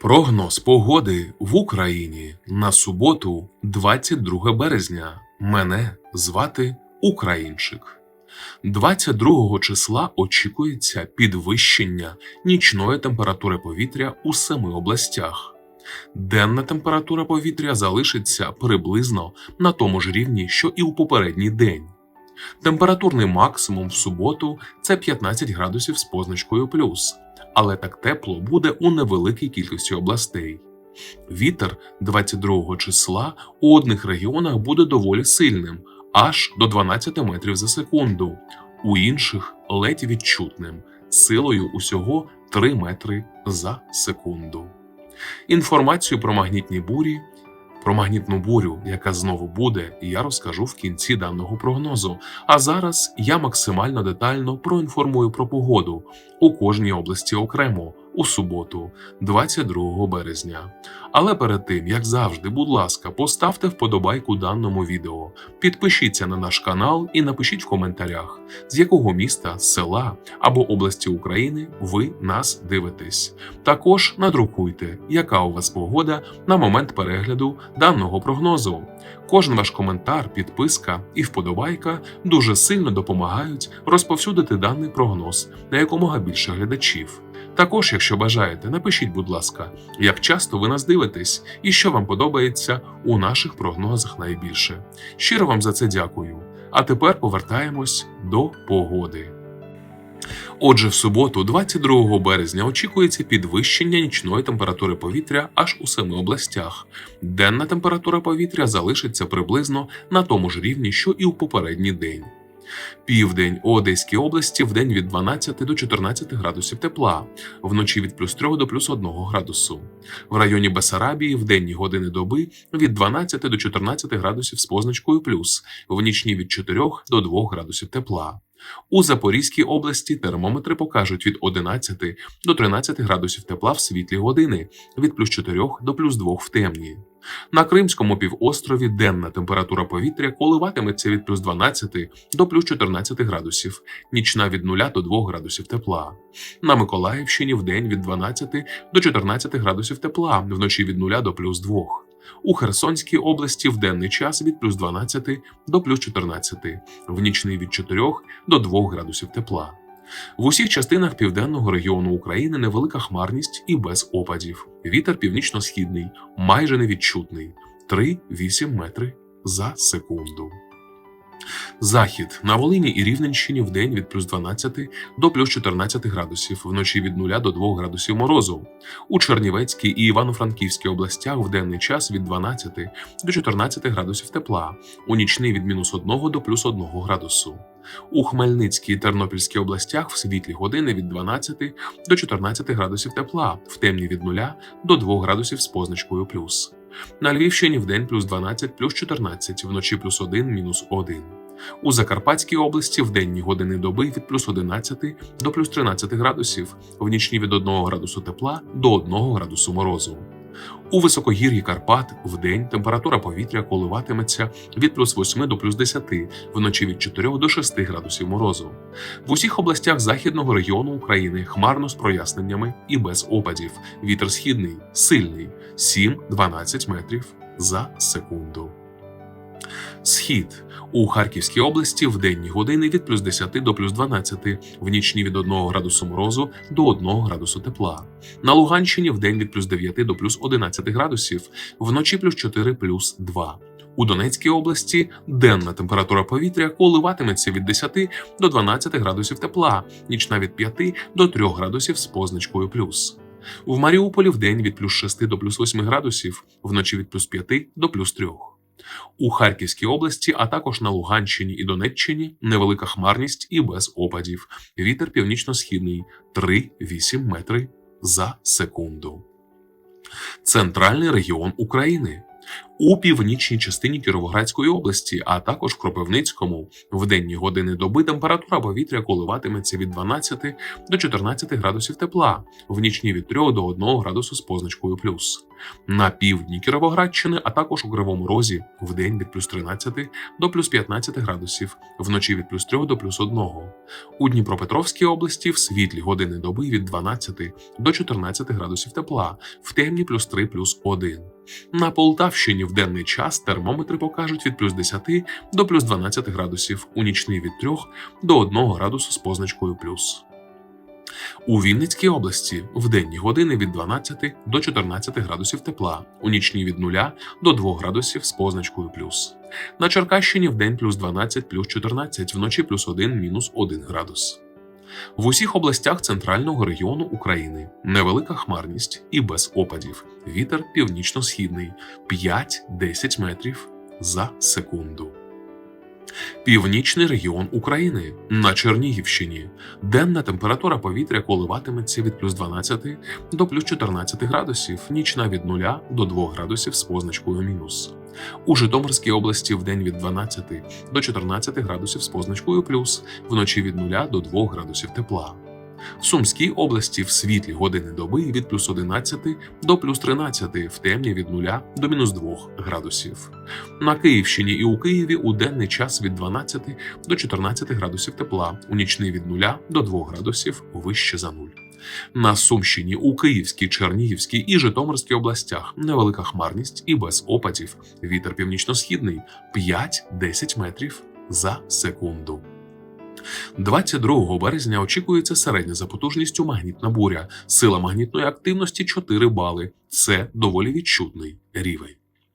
Прогноз погоди в Україні на суботу, 22 березня. Мене звати Українчик. 22 числа очікується підвищення нічної температури повітря у семи областях. Денна температура повітря залишиться приблизно на тому ж рівні, що і у попередній день. Температурний максимум в суботу це 15 градусів з позначкою плюс, але так тепло буде у невеликій кількості областей. Вітер 22 числа у одних регіонах буде доволі сильним, аж до 12 метрів за секунду, у інших ледь відчутним, силою усього 3 метри за секунду. Інформацію про магнітні бурі, про магнітну бурю, яка знову буде, я розкажу в кінці даного прогнозу. А зараз я максимально детально проінформую про погоду у кожній області окремо у суботу, 22 березня. Але перед тим, як завжди, будь ласка, поставте вподобайку даному відео, підпишіться на наш канал і напишіть в коментарях, з якого міста, села або області України ви нас дивитесь. Також надрукуйте, яка у вас погода на момент перегляду даного прогнозу. Кожен ваш коментар, підписка і вподобайка дуже сильно допомагають розповсюдити даний прогноз на якомога більше глядачів. Також, якщо бажаєте, напишіть, будь ласка, як часто ви нас дивитесь і що вам подобається у наших прогнозах найбільше. Щиро вам за це дякую. А тепер повертаємось до погоди. Отже, в суботу, 22 березня, очікується підвищення нічної температури повітря аж у семи областях. Денна температура повітря залишиться приблизно на тому ж рівні, що і у попередній день. Південь Одеській області в день від 12 до 14 градусів тепла, вночі від плюс 3 до плюс 1 градусу. В районі Бесарабії в денні години доби від 12 до 14 градусів з позначкою плюс, в нічні від 4 до 2 градусів тепла. У Запорізькій області термометри покажуть від 11 до 13 градусів тепла в світлі години, від плюс 4 до плюс 2 в темні. На Кримському півострові денна температура повітря коливатиметься від плюс 12 до плюс 14 градусів, нічна від 0 до 2 градусів тепла. На Миколаївщині в день від 12 до 14 градусів тепла, вночі від 0 до плюс 2. У Херсонській області в денний час від плюс 12 до плюс 14, в нічний від 4 до 2 градусів тепла. В усіх частинах південного регіону України невелика хмарність і без опадів. Вітер північно-східний, майже невідчутний 3-8 метри за секунду. Захід на Волині і Рівненщині в день від плюс 12 до плюс 14 градусів, вночі від 0 до 2 градусів морозу. У Чернівецькій і Івано-Франківській областях в денний час від 12 до 14 градусів тепла, у нічний від мінус 1 до плюс 1 градусу. У Хмельницькій і Тернопільській областях в світлі години від 12 до 14 градусів тепла, в темні від 0 до 2 градусів з позначкою плюс. На Львівщині в день плюс 12, плюс 14, вночі плюс 1, мінус 1. У Закарпатській області в денні години доби від плюс 11 до плюс 13 градусів, в нічні від 1 градусу тепла до 1 градусу морозу. У високогір'ї Карпат в день температура повітря коливатиметься від плюс 8 до плюс 10, вночі від 4 до 6 градусів морозу. В усіх областях західного регіону України хмарно з проясненнями і без опадів. Вітер східний, сильний 7-12 метрів за секунду. Схід у Харківській області в денні години від плюс 10 до плюс 12, в нічні від 1 градусу морозу до 1 градусу тепла. На Луганщині в день від плюс 9 до плюс 11 градусів, вночі плюс 4 плюс 2. У Донецькій області денна температура повітря коливатиметься від 10 до 12 градусів тепла, нічна від 5 до 3 градусів з позначкою плюс. В Маріуполі в день від плюс 6 до плюс 8 градусів, вночі від плюс 5 до плюс 3. У Харківській області, а також на Луганщині і Донеччині невелика хмарність і без опадів. Вітер північно-східний 3-8 метри за секунду. Центральний регіон України. У північній частині Кіровоградської області, а також в Кропивницькому. В денні години доби температура повітря коливатиметься від 12 до 14 градусів тепла, в нічні від 3 до 1 градусу з позначкою плюс. На півдні Кіровоградщини, а також у Кривому Розі в день від плюс 13 до плюс 15 градусів, вночі від плюс 3 до плюс 1. У Дніпропетровській області в світлі години доби від 12 до 14 градусів тепла, в темні плюс 3 плюс 1. На Полтавщині в денний час термометри покажуть від плюс 10 до плюс 12 градусів, у нічний від 3 до 1 градусу з позначкою плюс. У Вінницькій області в денні години від 12 до 14 градусів тепла, у нічні від 0 до 2 градусів з позначкою плюс. На Черкащині в день плюс 12 плюс 14, вночі плюс 1 мінус 1 градус. В усіх областях центрального регіону України невелика хмарність і без опадів. Вітер північно-східний 5-10 метрів за секунду. Північний регіон України на Чернігівщині. Денна температура повітря коливатиметься від плюс 12 до плюс 14 градусів, нічна від 0 до 2 градусів з позначкою мінус. У Житомирській області в день від 12 до 14 градусів з позначкою плюс, вночі від 0 до 2 градусів тепла. В Сумській області в світлі години доби від плюс 11 до плюс 13, в темні від 0 до мінус 2 градусів. На Київщині і у Києві у денний час від 12 до 14 градусів тепла, у нічний від 0 до 2 градусів вище за нуль. На Сумщині, у Київській, Чернігівській і Житомирській областях невелика хмарність і без опадів. Вітер північно-східний 5-10 метрів за секунду. 22 березня очікується середня за потужністю магнітна буря. Сила магнітної активності 4 бали. Це доволі відчутний рівень.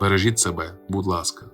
Бережіть себе, будь ласка.